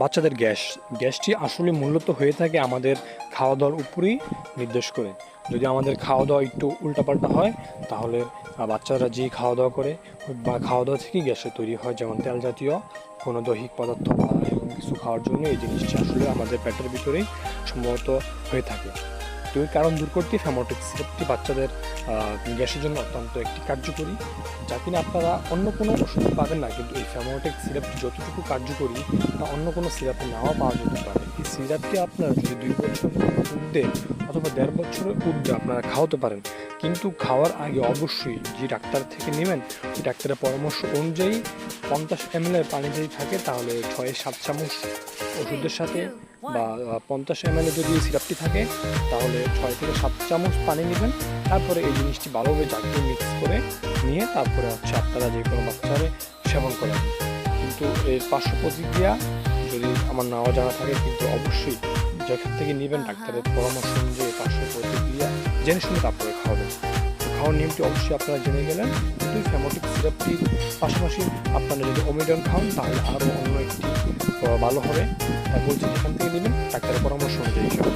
বাচ্চাদের গ্যাস। গ্যাসটি আসলে মূলত হয়ে থাকে আমাদের খাওয়া দাওয়ার উপরেই নির্দেশ করে। যদি আমাদের খাওয়া দাওয়া একটু উল্টাপাল্টা হয়, তাহলে বাচ্চারা যেই খাওয়া দাওয়া করে, বা খাওয়া দাওয়া থেকেই গ্যাসে তৈরি হয়। যেমন তেল জাতীয় কোনো দৈহিক পদার্থ বা এরকম কিছু খাওয়ার জন্য এই জিনিসটি আসলে আমাদের পেটের ভিতরেই সম্ভবত হয়ে থাকে। তো এই কারণ দূর করতে ফ্যামোটিক সিরাপটি বাচ্চাদের গ্যাসের জন্য অত্যন্ত একটি কার্যকরী, যা কিনা আপনারা অন্য কোনো ওষুধ পাবেন না, কিন্তু এই ফ্যামোটিক সিরাপটি যতটুকু কার্যকরী, তা অন্য কোনো সিরাপে নাও পাওয়া যেতে পারে। এই সিরাপটি আপনারা যদি দুই বছর ঊর্ধ্বে অথবা দেড় বছরের ঊর্ধ্বে আপনারা খাওয়াতে পারেন, কিন্তু খাওয়ার আগে অবশ্যই যে ডাক্তার থেকে নেবেন ওই ডাক্তারের পরামর্শ অনুযায়ী পঞ্চাশ এম এর পানি যদি থাকে তাহলে ছয় সাত চামচ ওষুধের সাথে বা পঞ্চাশ এম যদি সিরাপটি থাকে তাহলে ছয় থেকে সাত চামচ পানি নেবেন। তারপরে এই জিনিসটি ভালোভাবে জাগিয়ে মিক্স করে নিয়ে তারপরে হচ্ছে আপনারা যে কোনো বাচ্চারে সেবন করেন। কিন্তু এর পার্শ্ব প্রতিক্রিয়া যদি আমার নাও জানা থাকে কিন্তু অবশ্যই যেখান থেকে নেবেন। ডাক্তারের পরামর্শ অনুযায়ী পার্শ্ব প্রতিক্রিয়া জেনে শুনে তারপরে খাওয়াবেন। খাওয়ার নিয়মটি অবশ্যই আপনারা জেনে গেলেন। কিন্তু ফ্যামোটিক সিরাপটির পাশাপাশি আপনারা যদি ওমিডন খান, তাহলে আরও অন্য একটি ভালো হবে। তাই বলছি যেখান থেকে নেবেন, ডাক্তারের পরামর্শ অনুযায়ী সেবন